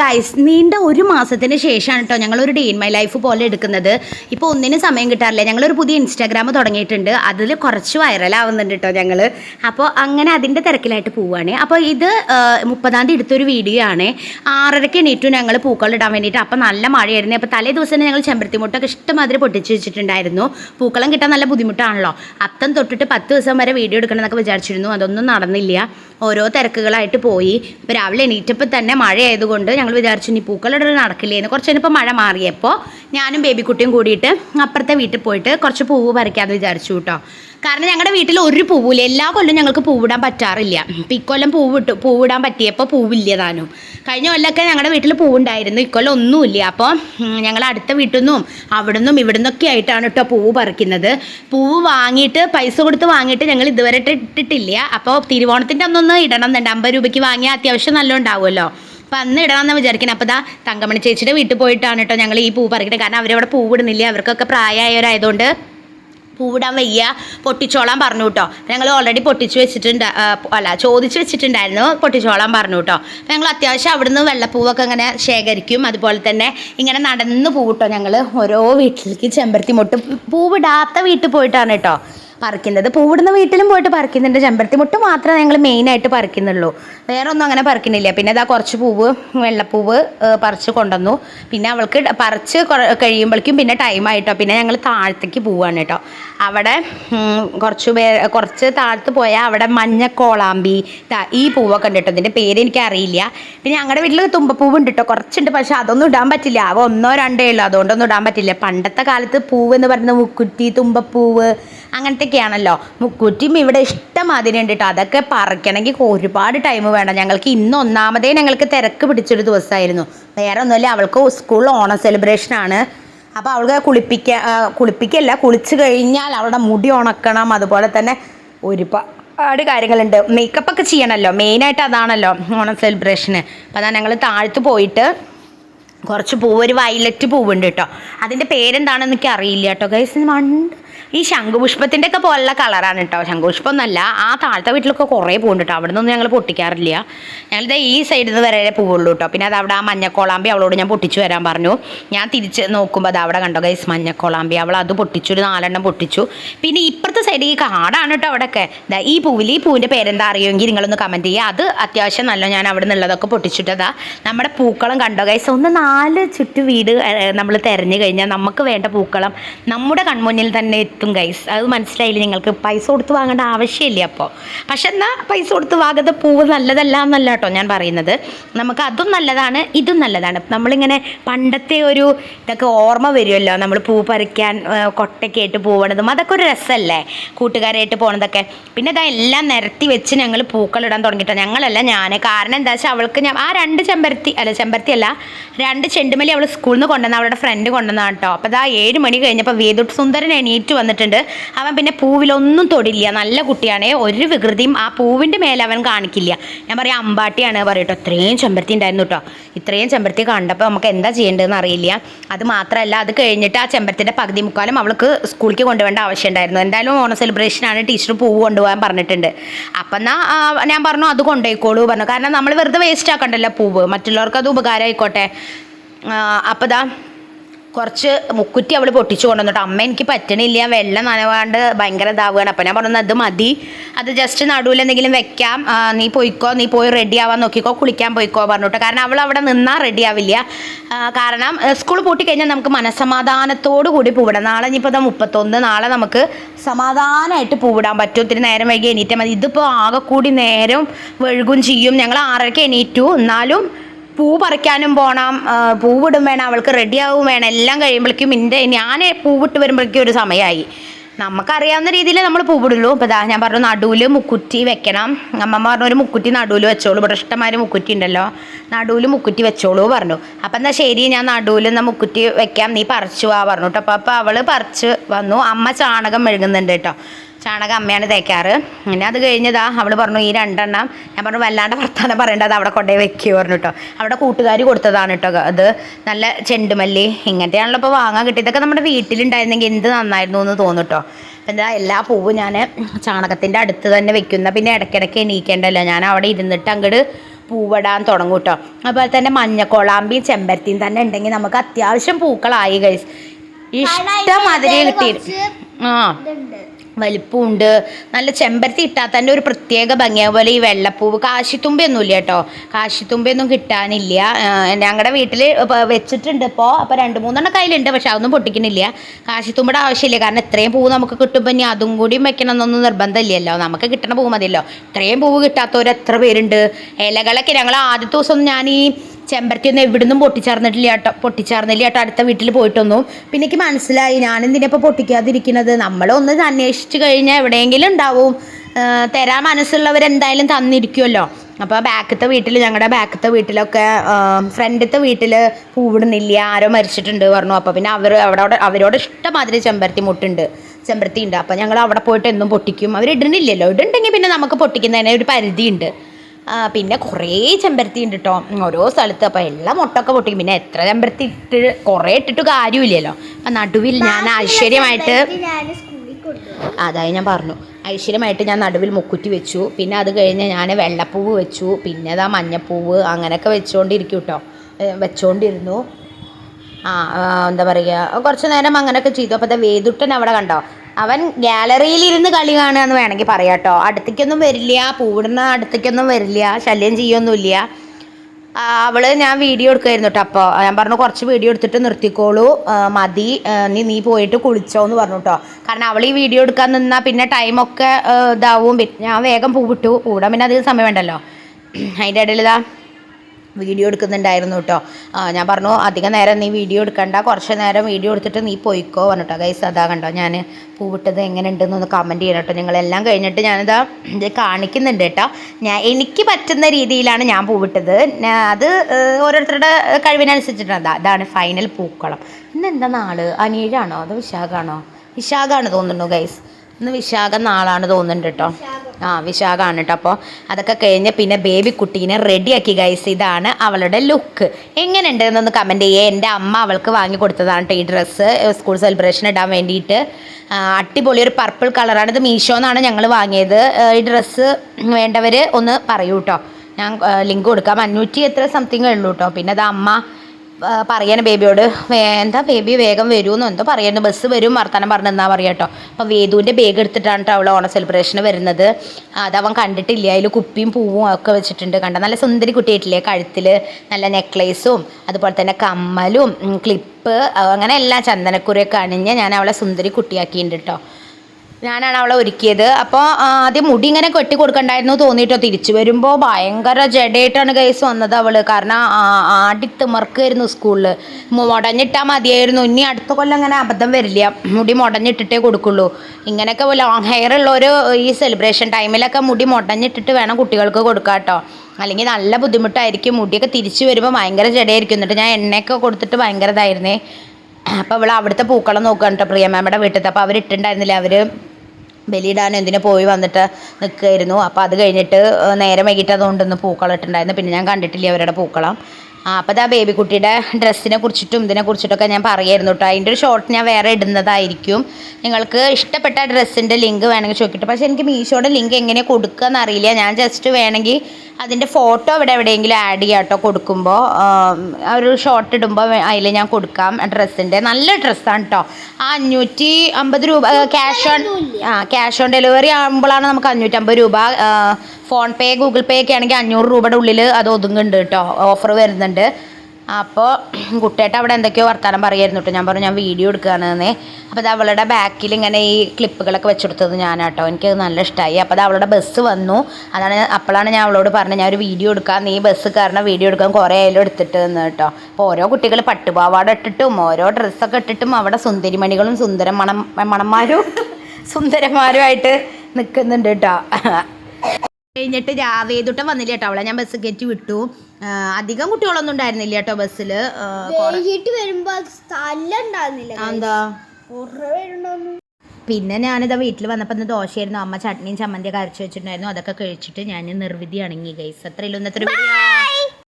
Guys നീണ്ട ഒരു മാസത്തിന് ശേഷമാണ് കേട്ടോ ഞങ്ങളൊരു ഡേ ഇൻ മൈ ലൈഫ് പോലെ എടുക്കുന്നത്. ഇപ്പോൾ ഒന്നിനും സമയം കിട്ടാറില്ല. ഞങ്ങളൊരു പുതിയ ഇൻസ്റ്റാഗ്രാം തുടങ്ങിയിട്ടുണ്ട്. അതിൽ കുറച്ച് വൈറലാവുന്നുണ്ട് കേട്ടോ ഞങ്ങൾ അപ്പോൾ അങ്ങനെ അതിന്റെ തിരക്കിലായിട്ട് പോവുകയാണ് അപ്പോൾ ഇത് മുപ്പതാം തീയതി എടുത്തൊരു വീഡിയോ ആണ്. ആറരയ്ക്ക് എണീറ്റു ഞങ്ങൾ പൂക്കൾ ഇടാൻ വേണ്ടിയിട്ട്. അപ്പോൾ നല്ല മഴയായിരുന്നു. അപ്പോൾ തലേ ദിവസം ഞങ്ങൾ ചെമ്പരത്തിമുട്ടൊക്കെ ഇഷ്ടമാതിരി പൊട്ടിച്ച് വെച്ചിട്ടുണ്ടായിരുന്നു. പൂക്കളം കിട്ടാൻ നല്ല ബുദ്ധിമുട്ടാണല്ലോ. അത്തം തൊട്ടിട്ട് പത്ത് ദിവസം വരെ വീഡിയോ എടുക്കണം എന്നൊക്കെ വിചാരിച്ചിരുന്നു. അതൊന്നും നടന്നില്ല. ഓരോ തിരക്കുകളായിട്ട് പോയി. ഇപ്പോൾ രാവിലെ എണീറ്റപ്പോൾ തന്നെ മഴയായതുകൊണ്ട് ഞങ്ങൾ വിചാരിച്ചു ഇനി പൂക്കളിടൽ നടക്കില്ലേന്ന്. കുറച്ച് കഴിഞ്ഞപ്പോൾ മഴ മാറിയപ്പോൾ ഞാനും ബേബിക്കുട്ടിയും കൂടിയിട്ട് അപ്പുറത്തെ വീട്ടിൽ പോയിട്ട് കുറച്ച് പൂവ് പറിക്കാമെന്ന് വിചാരിച്ചു കേട്ടോ കാരണം ഞങ്ങളുടെ വീട്ടിൽ ഒരു പൂവില്ല. എല്ലാ കൊല്ലം ഞങ്ങൾക്ക് പൂവിടാൻ പറ്റാറില്ല. ഇപ്പം ഇക്കൊല്ലം പൂവിട്ട് പൂവിടാൻ പറ്റിയപ്പോൾ പൂവില്ല താനും. കഴിഞ്ഞ കൊല്ലമൊക്കെ ഞങ്ങളുടെ വീട്ടിൽ പൂവുണ്ടായിരുന്നു. ഇക്കൊല്ലം ഒന്നുമില്ല അപ്പോൾ ഞങ്ങൾ അടുത്ത വീട്ടിൽ നിന്നും അവിടെ നിന്നും ഇവിടെ നിന്നൊക്കെ ആയിട്ടാണ് കേട്ടോ പൂവ് പറിക്കുന്നത്. പൂവ് വാങ്ങിയിട്ട് പൈസ കൊടുത്ത് വാങ്ങിയിട്ട് ഞങ്ങൾ ഇതുവരെ ഇട്ടിട്ടില്ല. അപ്പോൾ തിരുവോണത്തിന്റെ അന്നൊന്ന് ഇടണം എന്നുണ്ട്. അമ്പത് രൂപയ്ക്ക് വാങ്ങിയാൽ അത്യാവശ്യം നല്ല ഉണ്ടാവുമല്ലോ. അപ്പം അന്ന് ഇടണമെന്ന് വിചാരിക്കണം അപ്പോൾ ദാ തങ്കമണി ചേച്ചിയുടെ വീട്ടിൽ പോയിട്ടാണ് കേട്ടോ ഞങ്ങൾ ഈ പൂ പറിക്കുന്നത്. കാരണം അവരവിടെ പൂവിടുന്നില്ല അവർക്കൊക്കെ പ്രായമായവരായതുകൊണ്ട് പൂവിടാൻ വയ്യ. പൊട്ടിച്ചോളാൻ പറഞ്ഞു കേട്ടോ ഞങ്ങൾ ഓൾറെഡി പൊട്ടിച്ച് വെച്ചിട്ടുണ്ട്. അല്ല ചോദിച്ച് വെച്ചിട്ടുണ്ടായിരുന്നു. പൊട്ടിച്ചോളാൻ പറഞ്ഞു കേട്ടോ അപ്പം ഞങ്ങൾ അത്യാവശ്യം അവിടുന്ന് വെള്ളപ്പൂവൊക്കെ ഇങ്ങനെ ശേഖരിക്കും. അതുപോലെ തന്നെ ഇങ്ങനെ നടന്ന് പൂവിട്ടോ ഞങ്ങൾ ഓരോ വീട്ടിലേക്ക് ചെമ്പരത്തി മുട്ട് പൂവിടാത്ത വീട്ടിൽ പോയിട്ടാണ് കേട്ടോ പറിക്കുന്നത്. പൂവിടുന്ന വീട്ടിലും പോയിട്ട് പറിക്കുന്നുണ്ട്. ചെമ്പരത്തി മുട്ട് മാത്രമേ ഞങ്ങൾ മെയിനായിട്ട് പറിക്കുന്നുള്ളൂ. വേറെ ഒന്നും അങ്ങനെ പറിക്കുന്നില്ല. പിന്നെ ഇതാ കുറച്ച് പൂവ് വെള്ളപ്പൂവ് പറിച്ച് കൊണ്ടുവന്നു. പിന്നെ അവൾക്ക് പറിച്ച് കഴിയുമ്പോഴേക്കും പിന്നെ ടൈം ആയിട്ടോ. പിന്നെ ഞങ്ങൾ താഴത്തേക്ക് പോവാണ് കേട്ടോ. അവിടെ കുറച്ച് പേ കുറച്ച് താഴത്ത് പോയാൽ അവിടെ മഞ്ഞ കോളാമ്പി. ഈ പൂവൊക്കെ ഉണ്ട് കേട്ടോ. ഇതിന്റെ പേര് എനിക്ക് അറിയില്ല. പിന്നെ ഞങ്ങളുടെ വീട്ടിൽ തുമ്പപ്പൂവ് ഉണ്ട് കേട്ടോ. കുറച്ചുണ്ട് പക്ഷെ അതൊന്നും ഇടാൻ പറ്റില്ല. അവ ഒന്നോ രണ്ടേ ഉള്ളൂ. അതുകൊണ്ടൊന്നും ഇടാൻ പറ്റില്ല. പണ്ടത്തെ കാലത്ത് പൂവ് എന്ന് പറയുന്നത് മുക്കുറ്റി തുമ്പപ്പൂവ് അങ്ങനത്തെയൊക്കെയാണല്ലോ. മുക്കുറ്റിയും ഇവിടെ ഇഷ്ടമാതിരി ഉണ്ട് കേട്ടോ. അതൊക്കെ പറിക്കണമെങ്കിൽ ഒരുപാട് ടൈം വേണം. ഞങ്ങൾക്ക് ഇന്ന് ഒന്നാമതേ ഞങ്ങൾക്ക് തിരക്ക് പിടിച്ചൊരു ദിവസമായിരുന്നു. വേറെ ഒന്നുമില്ല. അവൾക്ക് സ്കൂളിൽ ഓണം സെലിബ്രേഷൻ ആണ്. അപ്പോൾ അവൾക്ക് കുളിപ്പിക്ക കുളിപ്പിക്കല്ല കുളിച്ച് കഴിഞ്ഞാൽ അവളുടെ മുടി ഉണക്കണം. അതുപോലെ തന്നെ ഒരുപാട് കാര്യങ്ങളുണ്ട്. മേക്കപ്പ് ഒക്കെ ചെയ്യണമല്ലോ മെയിനായിട്ട് അതാണല്ലോ ഓണം സെലിബ്രേഷന് അപ്പോൾ അതാണ് ഞങ്ങൾ താഴ്ത്തു പോയിട്ട് കുറച്ച് പൂവ് ഒരു വയലറ്റ് പൂവുണ്ട് കേട്ടോ. അതിന്റെ പേരെന്താണെന്ന് എനിക്ക് അറിയില്ല കേട്ടോ ഗൈസ് മണ്ട് ഈ ശംഖുപുഷ്പത്തിന്റെ ഒക്കെ പോലുള്ള കളറാണ് കേട്ടോ ശംഖുപുഷ്പം എന്നല്ല ആ താഴത്തെ വീട്ടിലൊക്കെ കുറേ പൂവുണ്ട് കേട്ടോ അവിടെ നിന്നൊന്നും ഞങ്ങൾ പൊട്ടിക്കാറില്ല. ഞങ്ങളിത് ഈ സൈഡിൽ നിന്ന് വരെ പൂവുള്ളൂ കേട്ടോ പിന്നെ അത് അവിടെ ആ മഞ്ഞക്കോളാമ്പി അവളോട് ഞാൻ പൊട്ടിച്ചു വരാൻ പറഞ്ഞു. ഞാൻ തിരിച്ച് നോക്കുമ്പോൾ അത് അവിടെ കണ്ടോ ഗൈസ് മഞ്ഞക്കോളാമ്പി. അവൾ അത് പൊട്ടിച്ചു ഒരു നാലെണ്ണം പൊട്ടിച്ചു. പിന്നെ ഇപ്പുറത്തെ സൈഡിൽ ഈ കാടാണ് കേട്ടോ അവിടെയൊക്കെ. ഈ പൂവിൽ ഈ പൂവിന്റെ പേരെന്താ അറിയുമെങ്കിൽ നിങ്ങളൊന്ന് കമന്റ് ചെയ്യുക. അത് അത്യാവശ്യം നല്ല ഞാൻ അവിടെ നിന്നുള്ളതൊക്കെ പൊട്ടിച്ചിട്ടതാ. നമ്മുടെ പൂക്കളം കണ്ടോ ഗൈസ് ഒന്ന് നാല് ചുറ്റു വീട് നമ്മൾ തിരഞ്ഞു കഴിഞ്ഞാൽ നമുക്ക് വേണ്ട പൂക്കളം നമ്മുടെ കൺമുന്നിൽ തന്നെ എത്തും ഗൈസ് അത് മനസ്സിലായില്ല? നിങ്ങൾക്ക് പൈസ കൊടുത്ത് വാങ്ങേണ്ട ആവശ്യമില്ല അപ്പോൾ പക്ഷെ എന്നാൽ പൈസ കൊടുത്ത് വാങ്ങുന്ന പൂവ് നല്ലതല്ല എന്നല്ല കേട്ടോ ഞാൻ പറയുന്നത്. നമുക്ക് അതും നല്ലതാണ് ഇതും നല്ലതാണ്. നമ്മളിങ്ങനെ പണ്ടത്തെ ഒരു ഇതൊക്കെ ഓർമ്മ വരുമല്ലോ. നമ്മൾ പൂ പറിക്കാൻ കൊട്ടയ്ക്ക് പോകണതും അതൊക്കെ ഒരു രസമല്ലേ? കൂട്ടുകാരായിട്ട് പോണതൊക്കെ. പിന്നെ ഇതാ എല്ലാം നിരത്തി വെച്ച് ഞങ്ങൾ പൂക്കളിടാൻ തുടങ്ങിയിട്ടോ ഞങ്ങളല്ല ഞാൻ കാരണം എന്താ വെച്ചാൽ അവൾക്ക് ഞാൻ ആ രണ്ട് ചെമ്പരത്തി അല്ല ചെമ്പരത്തി അല്ല രണ്ട് ചെണ്ടുമല്ലി അവൾ സ്കൂളിൽ നിന്ന് കൊണ്ടുവന്ന അവളുടെ ഫ്രണ്ട് കൊണ്ടുവന്നാണ് കേട്ടോ. അപ്പോൾ ഇതാ ഏഴ് മണി കഴിഞ്ഞപ്പോൾ വേദുട്ട് സുന്ദരൻ എണീറ്റ് വന്നിട്ടുണ്ട്. അവൻ പിന്നെ പൂവിലൊന്നും തൊടില്ല. നല്ല കുട്ടിയാണ്. ഒരു വികൃതിയും ആ പൂവിന്റെ മേലെ അവൻ കാണിക്കില്ല. ഞാൻ പറയാം അമ്പാട്ടിയാണ് പറയട്ടോ. ഇത്രയും ചെമ്പരത്തി ഉണ്ടായിരുന്നു കേട്ടോ ഇത്രയും ചെമ്പരത്തി കണ്ടപ്പോൾ നമുക്ക് എന്താ ചെയ്യേണ്ടതെന്ന് അറിയില്ല. അത് മാത്രമല്ല അത് കഴിഞ്ഞിട്ട് ആ ചെമ്പരത്തിന്റെ പകുതി മുക്കാലും അവൾക്ക് സ്കൂളിലേക്ക് കൊണ്ടുപോകേണ്ട ആവശ്യമുണ്ടായിരുന്നു എന്തായാലും ഓണം സെലിബ്രേഷനാണ് ടീച്ചർ പൂവ് കൊണ്ടുപോകാൻ പറഞ്ഞിട്ടുണ്ട്. അപ്പം എന്നാൽ ഞാൻ പറഞ്ഞു അത് കൊണ്ടുപോയിക്കോളൂ പറഞ്ഞു. കാരണം നമ്മൾ വെറുതെ വേസ്റ്റ് ആക്കണ്ടല്ലോ പൂവ്. മറ്റുള്ളവർക്ക് അത് ഉപകാരമായിക്കോട്ടെ അപ്പം ദാ കുറച്ച് മുക്കുറ്റി അവൾ പൊട്ടിച്ചു കൊണ്ടുവന്നിട്ട് അമ്മ എനിക്ക് പറ്റണില്ല വെള്ളം നനവാണ്ട് ഭയങ്കര ഇതാവുകയാണ്. അപ്പം ഞാൻ പറഞ്ഞു അത് മതി. അത് ജസ്റ്റ് നടുവിൽ എന്തെങ്കിലും വെക്കാം. നീ പോയിക്കോ നീ പോയി റെഡി ആവാൻ നോക്കിക്കോ കുളിക്കാൻ പോയിക്കോ പറഞ്ഞിട്ട്. കാരണം അവൾ അവിടെ നിന്നാൽ റെഡി ആവില്ല. കാരണം സ്കൂൾ പൂട്ടി കഴിഞ്ഞാൽ നമുക്ക് മനസ്സമാധാനത്തോടു കൂടി പൂവിടാം. നാളെ ഇനിയിപ്പോൾ ഇതാ മുപ്പത്തൊന്ന് നാളെ നമുക്ക് സമാധാനമായിട്ട് പൂവിടാൻ പറ്റും. ഒത്തിരി നേരം വൈകി എണീറ്റാൽ മതി. ഇതിപ്പോൾ ആകെ കൂടി നേരം വഴുകും ചെയ്യും. ഞങ്ങൾ ആറരയ്ക്ക് എണീറ്റു. എന്നാലും പൂ പറിക്കാനും പോകണം പൂവിടും വേണം അവൾക്ക് റെഡിയാവും വേണം എല്ലാം കഴിയുമ്പോഴേക്കും എന്റെ ഞാൻ പൂവിട്ട് വരുമ്പോഴേക്കും ഒരു സമയമായി നമുക്കറിയാവുന്ന രീതിയിൽ നമ്മൾ പൂവിടുള്ളൂ. അപ്പോൾ ഇതാ ഞാൻ പറഞ്ഞു നടുവിൽ മുക്കുറ്റി വെക്കണം. അമ്മമ്മ പറഞ്ഞു ഒരു മുക്കുറ്റി നടുവിൽ വെച്ചോളൂ. ഇവിടെ ഇഷ്ടമായ മുക്കുറ്റി ഉണ്ടല്ലോ. നടുവിൽ മുക്കുറ്റി വെച്ചോളൂ പറഞ്ഞു. അപ്പം എന്നാൽ ശരി ഞാൻ നടുവിൽ എന്നാൽ മുക്കുറ്റി വെക്കാം നീ പറിച്ചു ആ പറഞ്ഞു കേട്ടോ. അപ്പോൾ അപ്പോൾ അവൾ പറിച്ച് വന്നു. അമ്മ ചാണകം മെഴുകുന്നുണ്ട് കേട്ടോ. ചാണകം അമ്മയാണ് തേക്കാറ്. പിന്നെ അത് കഴിഞ്ഞതാ അവൾ പറഞ്ഞു ഈ രണ്ടെണ്ണം ഞാൻ പറഞ്ഞു വല്ലാണ്ട് വർത്താനം പറയേണ്ടത് അവിടെ കൊണ്ടുപോയി വെക്കുക പറഞ്ഞു കേട്ടോ അവിടെ കൂട്ടുകാർ കൊടുത്തതാണ് കേട്ടോ അത്. നല്ല ചെണ്ടുമല്ലി ഇങ്ങനത്തെയാണല്ലോ ഇപ്പോൾ വാങ്ങാൻ കിട്ടി ഇതൊക്കെ നമ്മുടെ വീട്ടിലുണ്ടായിരുന്നെങ്കിൽ എന്ത് നന്നായിരുന്നു എന്ന് തോന്നും കേട്ടോ എന്താ എല്ലാ പൂവും ഞാൻ ചാണകത്തിന്റെ അടുത്ത് തന്നെ വെക്കുന്ന പിന്നെ ഇടയ്ക്കിടയ്ക്ക് എണീക്കേണ്ടല്ലോ. ഞാൻ അവിടെ ഇരുന്നിട്ട് അങ്ങോട്ട് പൂവിടാൻ തുടങ്ങും കേട്ടോ അതുപോലെ തന്നെ മഞ്ഞക്കോളാമ്പിയും ചെമ്പരത്തിയും തന്നെ ഉണ്ടെങ്കിൽ നമുക്ക് അത്യാവശ്യം പൂക്കളായി ഗൈസ് ഇഷ്ടമാതിരി കിട്ടി ആ. വലിപ്പമുണ്ട് നല്ല ചെമ്പരത്തി ഇട്ടാൽ തന്നെ ഒരു പ്രത്യേക ഭംഗി. അതുപോലെ ഈ വെള്ളപ്പൂവ് കാശിത്തുമ്പയൊന്നുമില്ല കേട്ടോ. കാശിത്തുമ്പയൊന്നും കിട്ടാനില്ല. ഞങ്ങളുടെ വീട്ടിൽ വെച്ചിട്ടുണ്ട് ഇപ്പോൾ അപ്പോൾ രണ്ട് മൂന്നെണ്ണം കയ്യിലുണ്ട് പക്ഷെ അതൊന്നും പൊട്ടിക്കണില്ല കാശിത്തുമ്പയുടെ ആവശ്യമില്ല. കാരണം ഇത്രയും പൂവ് നമുക്ക് കിട്ടുമ്പോൾ ഇനി അതും കൂടിയും വെക്കണം എന്നൊന്നും നിർബന്ധമില്ലല്ലോ. നമുക്ക് കിട്ടണ പൂവ് മതിയല്ലോ. ഇത്രയും പൂവ് കിട്ടാത്തവർ എത്ര പേരുണ്ട്? ഇലകളൊക്കെ ഞങ്ങൾ ആദ്യത്തെ ദിവസം ഞാൻ ഈ ചെമ്പരത്തി ഒന്നും എവിടുന്നും പൊട്ടിച്ചേർന്നിട്ടില്ല കേട്ടോ. പൊട്ടിച്ചേർന്നില്ല കേട്ടോ. അടുത്ത വീട്ടിൽ പോയിട്ടൊന്നും. പിന്നെ എനിക്ക് മനസ്സിലായി ഞാൻ എന്തിനപ്പോൾ പൊട്ടിക്കാതിരിക്കുന്നത് നമ്മളൊന്ന് അന്വേഷിച്ച് കഴിഞ്ഞാൽ എവിടെയെങ്കിലും ഉണ്ടാവും. തരാൻ മനസ്സുള്ളവരെന്തായാലും തന്നിരിക്കുമല്ലോ അപ്പോൾ ബാക്കത്തെ വീട്ടിൽ ഞങ്ങളുടെ ബാക്കത്തെ വീട്ടിലൊക്കെ ഫ്രണ്ടത്തെ വീട്ടിൽ പൂവിടുന്നില്ല. ആരോ മരിച്ചിട്ടുണ്ട് പറഞ്ഞു. അപ്പോൾ പിന്നെ അവർ അവിടെ അവരോട് ഇഷ്ടമാതിരി ചെമ്പരത്തി മുട്ടുണ്ട്. ചെമ്പരത്തി ഉണ്ട് അപ്പോൾ ഞങ്ങൾ അവിടെ പോയിട്ട് എന്നും പൊട്ടിക്കും. അവർ ഇടുന്നില്ലല്ലോ ഇടുന്നുണ്ടെങ്കിൽ പിന്നെ നമുക്ക് പൊട്ടിക്കുന്നതിന് ഒരു പരിധിയുണ്ട്. പിന്നെ കുറേ ചെമ്പരത്തി ഉണ്ട് കേട്ടോ ഓരോ സ്ഥലത്ത് അപ്പോൾ എല്ലാം മുട്ടൊക്കെ പൊട്ടിക്കും പിന്നെ എത്ര ചെമ്പരത്തി ഇട്ട് കുറേ ഇട്ടിട്ട് കാര്യമില്ലല്ലോ. അപ്പം നടുവിൽ ഞാൻ ഐശ്വര്യമായിട്ട് അതായത് ഞാൻ പറഞ്ഞു. ഐശ്വര്യമായിട്ട് ഞാൻ നടുവിൽ മുക്കുറ്റി വെച്ചു. പിന്നെ അത് കഴിഞ്ഞ് ഞാൻ വെള്ളപ്പൂവ് വെച്ചു. പിന്നെ അതാ മഞ്ഞപ്പൂവ് അങ്ങനെയൊക്കെ വെച്ചുകൊണ്ടിരിക്കും കേട്ടോ വെച്ചുകൊണ്ടിരുന്നു ആ എന്താ പറയുക കുറച്ച് നേരം അങ്ങനെയൊക്കെ ചെയ്തു. അപ്പോൾ അത് വേദുട്ടൻ അവിടെ കണ്ടോ? അവൻ ഗാലറിയിൽ ഇരുന്ന് കളി കാണുക എന്ന് വേണമെങ്കിൽ പറയാം കേട്ടോ. അടുത്തേക്കൊന്നും വരില്ല പൂവിടുന്ന അടുത്തേക്കൊന്നും വരില്ല ശല്യം ചെയ്യൊന്നുമില്ല. അവൾ ഞാൻ വീഡിയോ എടുക്കുമായിരുന്നു കേട്ടോ അപ്പോൾ. ഞാൻ പറഞ്ഞു കുറച്ച് വീഡിയോ എടുത്തിട്ട് നിർത്തിക്കോളൂ. മതി. നീ നീ പോയിട്ട് കുളിച്ചോ എന്ന് പറഞ്ഞു കേട്ടോ. കാരണം അവൾ ഈ വീഡിയോ എടുക്കാൻ നിന്നാൽ പിന്നെ ടൈമൊക്കെ ഇതാവും. ഞാൻ വേഗം പൂവിട്ടു. പൂവിടാൻ പിന്നെ അധികം സമയം വേണ്ടല്ലോ അതിന്റെ ഇടയിൽ ഇതാ വീഡിയോ എടുക്കുന്നുണ്ടായിരുന്നു കേട്ടോ. ഞാൻ പറഞ്ഞു അധികം നേരം നീ വീഡിയോ എടുക്കണ്ട. കുറച്ച് നേരം വീഡിയോ എടുത്തിട്ട് നീ പോയിക്കോ പറഞ്ഞിട്ടോ. ഗൈസ് അതാ കണ്ടോ ഞാൻ പൂവിട്ടത് എങ്ങനെ ഉണ്ടെന്നൊന്ന് കമന്റ് ചെയ്യണം കേട്ടോ. നിങ്ങളെല്ലാം കഴിഞ്ഞിട്ട് ഞാനിതാ ഇത് കാണിക്കുന്നുണ്ട് കേട്ടോ. ഞാൻ എനിക്ക് പറ്റുന്ന രീതിയിലാണ് ഞാൻ പൂവിട്ടത്. അത് ഓരോരുത്തരുടെ കഴിവിനനുസരിച്ചിട്ടാണ്. അതാ അതാണ് ഫൈനൽ പൂക്കളം. ഇന്ന് എന്താ നാൾ? അനീഴാണോ അതോ വിശാഖാണോ? വിശാഖാണ് തോന്നുന്നു ഗൈസ്. ഇന്ന് വിശാഖ നാളാണ് തോന്നുന്നുണ്ട് കേട്ടോ. ആ വിശാഖാണ് കേട്ടോ അപ്പോൾ അതൊക്കെ കഴിഞ്ഞ് പിന്നെ ബേബി കുട്ടീനെ റെഡിയാക്കി ഗൈസ് ഇതാണ് അവളുടെ ലുക്ക്. എങ്ങനെയുണ്ട് എന്നൊന്ന് കമന്റ് ചെയ്യുക എന്റെ അമ്മ അവൾക്ക് വാങ്ങി കൊടുത്തതാണ് ഈ ഡ്രസ്സ് സ്കൂൾ സെലിബ്രേഷൻ ഇടാൻ വേണ്ടിയിട്ട്. അടിപൊളി ഒരു പർപ്പിൾ കളറാണ് ഇത് മീഷോന്നാണ് ഞങ്ങൾ വാങ്ങിയത്. ഈ ഡ്രസ്സ് വേണ്ടവർ ഒന്ന് പറയൂ കേട്ടോ ഞാൻ ലിങ്ക് കൊടുക്കാം. അഞ്ഞൂറ്റി എത്ര സംതിങ് ഉള്ളൂ കേട്ടോ പിന്നെ അത് അമ്മ പറയാണ് ബേബിയോട്. എന്താ ബേബി വേഗം വരുമെന്നോ? എന്തോ പറയുന്നു ബസ് വരും വർത്തമാനം പറഞ്ഞു എന്നാ പറയാം കേട്ടോ. അപ്പോൾ വേദുവിന്റെ ബേഗ് എടുത്തിട്ടാണ് കേട്ടോ അവൾ ഓണ സെലിബ്രേഷന് വരുന്നത്. അത് അവൻ കണ്ടിട്ടില്ല. അതിൽ കുപ്പിയും പൂവും ഒക്കെ വെച്ചിട്ടുണ്ട്. കണ്ട നല്ല സുന്ദരി കുട്ടിയായിട്ടില്ലേ കഴുത്തിൽ നല്ല നെക്ലേസും അതുപോലെ തന്നെ കമ്മലും ക്ലിപ്പ് അങ്ങനെ എല്ലാം ചന്ദനക്കുറിയൊക്കെ അണിഞ്ഞ് ഞാൻ അവളെ സുന്ദരി കുട്ടിയാക്കിയിട്ടുണ്ട് കേട്ടോ ഞാനാണ് അവളെ ഒരുക്കിയത്. അപ്പോൾ ആദ്യം മുടി ഇങ്ങനെ കെട്ടി കൊടുക്കണ്ടായിരുന്നു തോന്നിയിട്ടോ തിരിച്ചു വരുമ്പോൾ ഭയങ്കര ജഡയായിട്ടാണ് കേസ് വന്നത് അവൾ. കാരണം ആടി തിമർക്കായിരുന്നു സ്കൂളിൽ മുടഞ്ഞിട്ടാൽ മതിയായിരുന്നു. ഇനി അടുത്ത കൊല്ലം അങ്ങനെ അബദ്ധം വരില്ല. മുടി മുടഞ്ഞിട്ടിട്ടേ കൊടുക്കുള്ളൂ. ഇങ്ങനെയൊക്കെ ലോങ് ഹെയർ ഉള്ള ഉള്ളവർ ഈ സെലിബ്രേഷൻ ടൈമിലൊക്കെ മുടി മുടഞ്ഞിട്ടിട്ട് വേണം കുട്ടികൾക്ക് കൊടുക്കാം കേട്ടോ അല്ലെങ്കിൽ നല്ല ബുദ്ധിമുട്ടായിരിക്കും. മുടിയൊക്കെ തിരിച്ചു വരുമ്പോൾ ഭയങ്കര ജഡയായിരിക്കും എന്നിട്ട് ഞാൻ എണ്ണയൊക്കെ കൊടുത്തിട്ട് ഭയങ്കര ഇതായിരുന്നേ. അപ്പോൾ അവൾ അവിടുത്തെ പൂക്കളം നോക്കുകയാണ് കേട്ടോ പ്രിയ മാമയുടെ വീട്ടിലത്തെ അപ്പോൾ അവരിട്ടുണ്ടായിരുന്നില്ല അവർ ബലിയിടാൻ എന്തിനു പോയി വന്നിട്ട് നിൽക്കുമായിരുന്നു അപ്പോൾ അത് കഴിഞ്ഞിട്ട് നേരം വൈകിട്ട് അതുകൊണ്ടൊന്ന് പൂക്കളിട്ടുണ്ടായിരുന്നു പിന്നെ ഞാൻ കണ്ടിട്ടില്ല അവരുടെ പൂക്കളം. ആ അപ്പോൾ ഇതാ ബേബി കുട്ടിയുടെ ഡ്രസ്സിനെ കുറിച്ചിട്ടും ഇതിനെ കുറിച്ചിട്ടൊക്കെ ഞാൻ പറയായിരുന്നു കേട്ടോ അതിന്റെ ഒരു ഷോർട്ട് ഞാൻ വേറെ ഇടുന്നതായിരിക്കും. നിങ്ങൾക്ക് ഇഷ്ടപ്പെട്ട ഡ്രസ്സിന്റെ ലിങ്ക് വേണമെങ്കിൽ ചോദിക്കട്ടെ. പക്ഷേ എനിക്ക് മീഷോയുടെ ലിങ്ക് എങ്ങനെ കൊടുക്കുക എന്നറിയില്ല ഞാൻ ജസ്റ്റ് വേണമെങ്കിൽ അതിന്റെ ഫോട്ടോ ഇവിടെ എവിടെയെങ്കിലും ആഡ് ചെയ്യാം കേട്ടോ കൊടുക്കുമ്പോൾ ഒരു ഷോർട്ട് ഇടുമ്പോൾ അതിൽ ഞാൻ കൊടുക്കാം ഡ്രസ്സിന്റെ നല്ല ഡ്രസ്സാണ് കേട്ടോ ആ അഞ്ഞൂറ്റി അമ്പത് രൂപ ക്യാഷ് ഓൺ ആ ക്യാഷ് ഓൺ ഡെലിവറി ആകുമ്പോഴാണ് നമുക്ക് അഞ്ഞൂറ്റമ്പത് രൂപ. ഫോൺ പേ ഗൂഗിൾ പേ ഒക്കെ ആണെങ്കിൽ അഞ്ഞൂറ് രൂപയുടെ ഉള്ളിൽ അത് ഒതുങ്ങുന്നുണ്ട് കേട്ടോ ഓഫർ വരുന്നുണ്ട്. അപ്പോൾ കുട്ടിയേട്ട അവിടെ എന്തൊക്കെയോ വർത്താനം പറയായിരുന്നു കേട്ടോ ഞാൻ പറഞ്ഞു ഞാൻ വീഡിയോ എടുക്കുകയാണെന്ന് അപ്പോൾ അത് അവളുടെ ബാക്കിൽ ഇങ്ങനെ ഈ ക്ലിപ്പുകളൊക്കെ വെച്ചെടുത്തത് ഞാനാട്ടോ. എനിക്കത് നല്ല ഇഷ്ടമായി അപ്പോൾ അത് അവളുടെ ബസ് വന്നു. അതാണ് അപ്പോഴാണ് ഞാൻ അവളോട് പറഞ്ഞത് ഞാൻ ഒരു വീഡിയോ എടുക്കാം. നീ ബസ് കാരണം വീഡിയോ എടുക്കാൻ കുറേ ആയാലും എടുത്തിട്ട് നിന്ന് കേട്ടോ അപ്പോൾ ഓരോ കുട്ടികൾ പട്ടുപാവാട ഇട്ടിട്ടും ഓരോ ഡ്രസ്സൊക്കെ ഇട്ടിട്ടും അവിടെ സുന്ദരിമണികളും സുന്ദര മണം മണന്മാരും സുന്ദരന്മാരുമായിട്ട് നിൽക്കുന്നുണ്ട് കേട്ടോ കഴിഞ്ഞിട്ട് രാവേതുട്ടം വന്നില്ല കേട്ടോ അവളെ. ഞാൻ ബസ് കയറ്റി വിട്ടു. അധികം കുട്ടികളൊന്നും ഉണ്ടായിരുന്നില്ല കേട്ടോ ബസ്സിൽ വരുമ്പോ എന്താ പിന്നെ ഞാനിതാ വീട്ടിൽ വന്നപ്പോൾ ഇന്ന് ദോശയായിരുന്നു. അമ്മ ചട്നിയും ചമ്മന്തിയൊക്കെ അരച്ച് വെച്ചിട്ടുണ്ടായിരുന്നു. അതൊക്കെ കഴിച്ചിട്ട് ഞാൻ നിർവിധി അണങ്ങി ഗൈസ് അത്രയല്ലോ ഇന്നത്തെ ഒരു